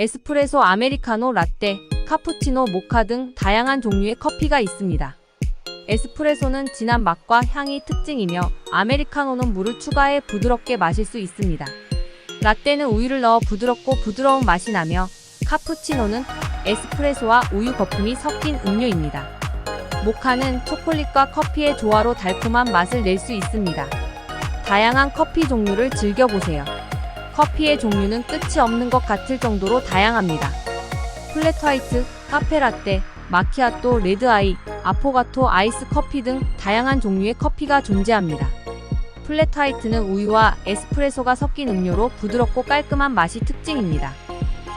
에스프레소, 아메리카노, 라떼, 카푸치노, 모카 등 다양한 종류의 커피가 있습니다. 에스프레소는 진한 맛과 향이 특징이며 아메리카노는 물을 추가해 부드럽게 마실 수 있습니다. 라떼는 우유를 넣어 부드럽고 부드러운 맛이 나며 카푸치노는 에스프레소와 우유 거품이 섞인 음료입니다. 모카는 초콜릿과 커피의 조화로 달콤한 맛을 낼 수 있습니다. 다양한 커피 종류를 즐겨보세요. 커피의 종류는 끝이 없는 것 같을 정도로 다양합니다. 플랫 화이트, 카페 라떼, 마키아토, 레드 아이, 아포가토, 아이스 커피 등 다양한 종류의 커피가 존재합니다. 플랫 화이트는 우유와 에스프레소가 섞인 음료로 부드럽고 깔끔한 맛이 특징입니다.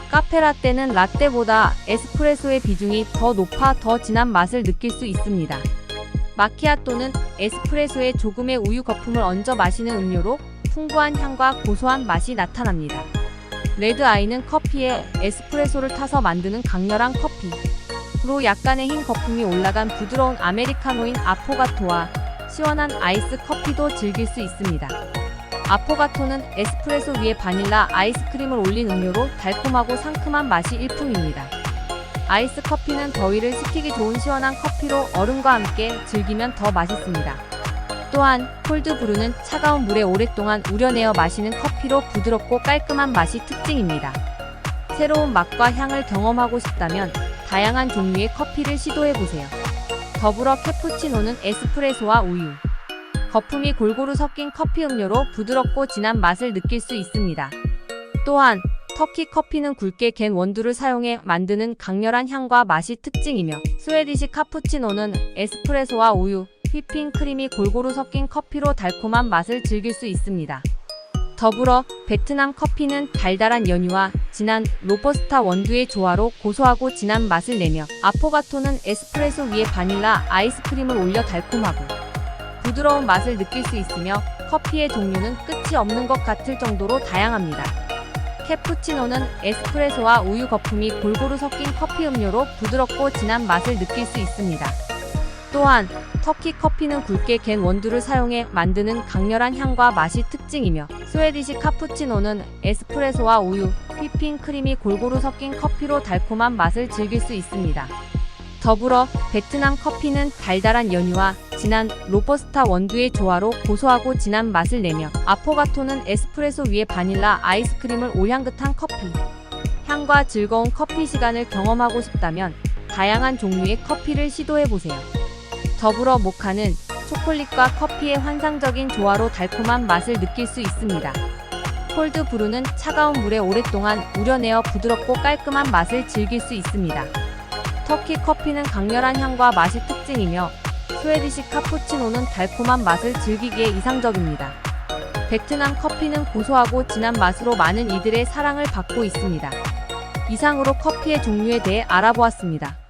카페 라떼는 라떼보다 에스프레소의 비중이 더 높아 더 진한 맛을 느낄 수 있습니다. 마키아토는 에스프레소에 조금의 우유 거품을 얹어 마시는 음료로 풍부한 향과 고소한 맛이 나타납니다. 레드 아이는 커피에 에스프레소를 타서 만드는 강렬한 커피로 약간의 흰 거품이 올라간 부드러운 아메리카노인 아포가토와 시원한 아이스 커피도 즐길 수 있습니다. 아포가토는 에스프레소 위에 바닐라 아이스크림을 올린 음료로 달콤하고 상큼한 맛이 일품입니다. 아이스 커피는 더위를 식히기 좋은 시원한 커피로 얼음과 함께 즐기면 더 맛있습니다. 또한 콜드 브루는 차가운 물에 오랫동안 우려내어 마시는 커피로 부드럽고 깔끔한 맛이 특징입니다. 새로운 맛과 향을 경험하고 싶다면 다양한 종류의 커피를 시도해 보세요. 더불어 캐푸치노는 에스프레소와 우유, 거품이 골고루 섞인 커피 음료로 부드럽고 진한 맛을 느낄 수 있습니다. 또한 터키 커피는 굵게 갠 원두를 사용해 만드는 강렬한 향과 맛이 특징이며 스웨디시 카푸치노는 에스프레소와 우유, 휘핑 크림이 골고루 섞인 커피로 달콤한 맛을 즐길 수 있습니다. 더불어 베트남 커피는 달달한 연유와 진한 로버스타 원두의 조화로 고소하고 진한 맛을 내며 아포가토는 에스프레소 위에 바닐라 아이스크림을 올려 달콤하고 부드러운 맛을 느낄 수 있으며 커피의 종류는 끝이 없는 것 같을 정도로 다양합니다. 캐푸치노는 에스프레소와 우유 거품이 골고루 섞인 커피 음료로 부드럽고 진한 맛을 느낄 수 있습니다. 또한 터키 커피는 굵게 갠 원두를 사용해 만드는 강렬한 향과 맛이 특징이며 스웨디시 카푸치노는 에스프레소와 우유, 휘핑 크림이 골고루 섞인 커피로 달콤한 맛을 즐길 수 있습니다. 더불어 베트남 커피는 달달한 연유와 진한 로버스타 원두의 조화로 고소하고 진한 맛을 내며 아포가토는 에스프레소 위에 바닐라 아이스크림을 올향긋한 커피. 향과 즐거운 커피 시간을 경험하고 싶다면 다양한 종류의 커피를 시도해 보세요. 더불어 모카는 초콜릿과 커피의 환상적인 조화로 달콤한 맛을 느낄 수 있습니다. 콜드 브루는 차가운 물에 오랫동안 우려내어 부드럽고 깔끔한 맛을 즐길 수 있습니다. 터키 커피는 강렬한 향과 맛이 특징이며 스웨디시 카푸치노는 달콤한 맛을 즐기기에 이상적입니다. 베트남 커피는 고소하고 진한 맛으로 많은 이들의 사랑을 받고 있습니다. 이상으로 커피의 종류에 대해 알아보았습니다.